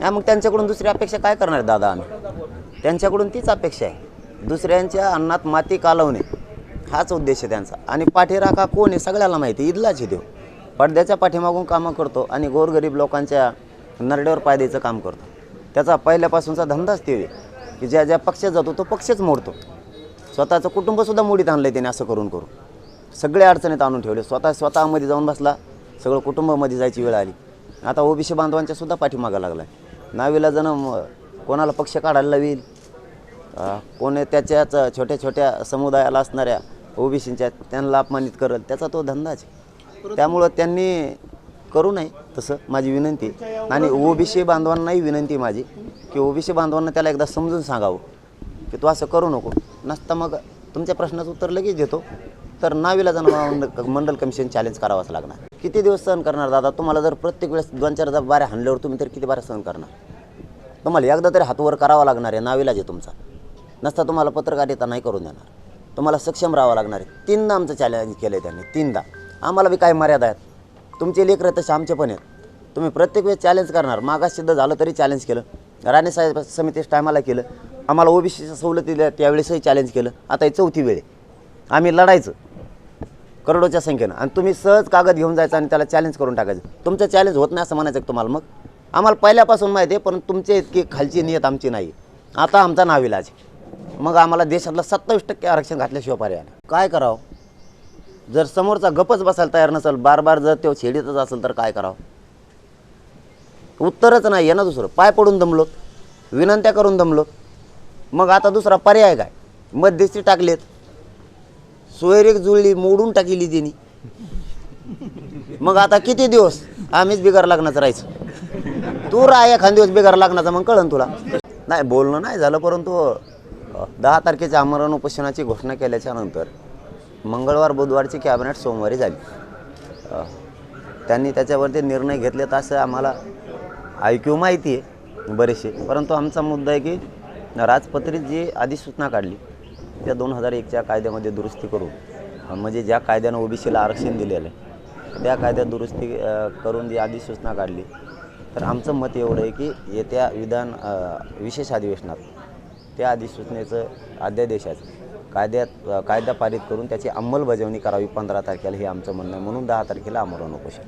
हा मग त्यांच्याकडून दुसरी अपेक्षा काय करणार दादा आम्ही? त्यांच्याकडून तीच अपेक्षा आहे. दुसऱ्यांच्या अन्नात माती कालवणे हाच उद्देश आहे त्यांचा. आणि पाठीराखा कोण आहे सगळ्याला माहिती आहे, देव पडद्याच्या पाठीमागून कामं करतो आणि गोरगरीब लोकांच्या नरड्यावर पाय द्यायचं काम करतो. त्याचा पहिल्यापासूनचा धंदाच ते की ज्या ज्या पक्षात जातो तो पक्षच मोडतो. स्वतःचं कुटुंबसुद्धा मोडीत आणलं त्याने असं करून करून. सगळ्या अडचणीत आणून ठेवले. स्वतः स्वतःमध्ये जाऊन बसला. सगळं कुटुंबामध्ये जायची वेळ आली. आता ओबीसी बांधवांच्या सुद्धा पाठीमागा लागला आहे नावीला जण कोणाला पक्ष काढायला लावील कोणी त्याच्याच छोट्या छोट्या समुदायाला असणाऱ्या ओबीसींच्या त्यांना अपमानित करेल त्याचा तो धंदाच त्यामुळं त्यांनी करू नये तसं माझी विनंती आणि ओबीसी बांधवांनाही विनंती माझी की ओबीसी बांधवांना त्याला एकदा समजून सांगावं की तू असं करू नको. नसता मग तुमच्या प्रश्नाचं उत्तर लगेच देतो. तर नावीला जाणं मंडल कमिशन चॅलेंज करावंच लागणार. किती दिवस सहन करणार दादा? तुम्हाला जर प्रत्येक वेळेस दोन चार हजार बाऱ्या हाणल्यावर तुम्ही तर किती बाऱ्या सहन करणार? तुम्हाला एकदा तरी हातवर करावा लागणार आहे नावीलाच आहे तुमचा. नसता तुम्हाला पत्रकारिता नाही करून देणार. तुम्हाला सक्षम राहावं लागणार आहे. तीनदा आमचं चॅलेंज केलं आहे त्यांनी तीनदा. आम्हाला बी काय मर्यादा आहेत? तुमचे लेकरं तसे आमचे पण आहेत. तुम्ही प्रत्येक वेळेस चॅलेंज करणार. मागास सिद्ध झालं तरी चॅलेंज केलं. राणे साहेब समितीस टायमाला केलं. आम्हाला ओबीसीच्या सवलती दिल्या त्यावेळेसही चॅलेंज केलं. आता ही चौथी वेळ आहे. आम्ही लढायचं. करोडोच्या संख्येनं. आणि तुम्ही सहज कागद घेऊन जायचं आणि त्याला चॅलेंज करून टाकायचं. तुमचं चॅलेंज होत नाही असं म्हणायचं तुम्हाला मग? आम्हाला पहिल्यापासून माहिती आहे पण तुमचे इतकी खालची नियत आमची नाही. आता आमचा नाविलाज आहे. मग आम्हाला देशातलं सत्तावीस टक्के आरक्षण घातल्याशिवाय पर्याय काय करावं? जर समोरचा गपच बसायला तयार नसेल बार बार जर तो छेडीतच असेल तर काय करावं? उत्तरच नाही आहे ना दुसरं. पाय पडून दमलोत. विनंत्या करून दमलोत. मग आता दुसरा पर्याय काय? मध्यस्थी टाकलेत. सोयरेक जुळली मोडून टाकली त्यांनी. मग आता किती दिवस आम्हीच बिगार लग्नाचं राहायचं? तू राह एखाद दिवस बिगार लग्नाचा मग कळन तुला. नाही बोलणं नाही झालं परंतु दहा तारखेच्या आमरण उपोषणाची घोषणा केल्याच्यानंतर मंगळवार बुधवारची कॅबिनेट सोमवारी झाली. त्यांनी त्याच्यावरती निर्णय घेतलेत असं आम्हाला ऐकू माहिती आहे बरेचसे. परंतु आमचा मुद्दा आहे की राजपत्रित जी अधिसूचना काढली त्या दोन हजार एकच्या कायद्यामध्ये दुरुस्ती करून म्हणजे ज्या कायद्यानं ओबीसीला आरक्षण दिलेलं आहे त्या कायद्यात दुरुस्ती करून जी अधिसूचना काढली तर आमचं मत एवढं आहे की येत्या विधान विशेष अधिवेशनात त्या अधिसूचनेचं अध्यादेशाचं कायद्यात कायदा पारित करून त्याची अंमलबजावणी करावी पंधरा तारखेला हे आमचं म्हणणं आहे. म्हणून दहा तारखेला आमरण उपोषण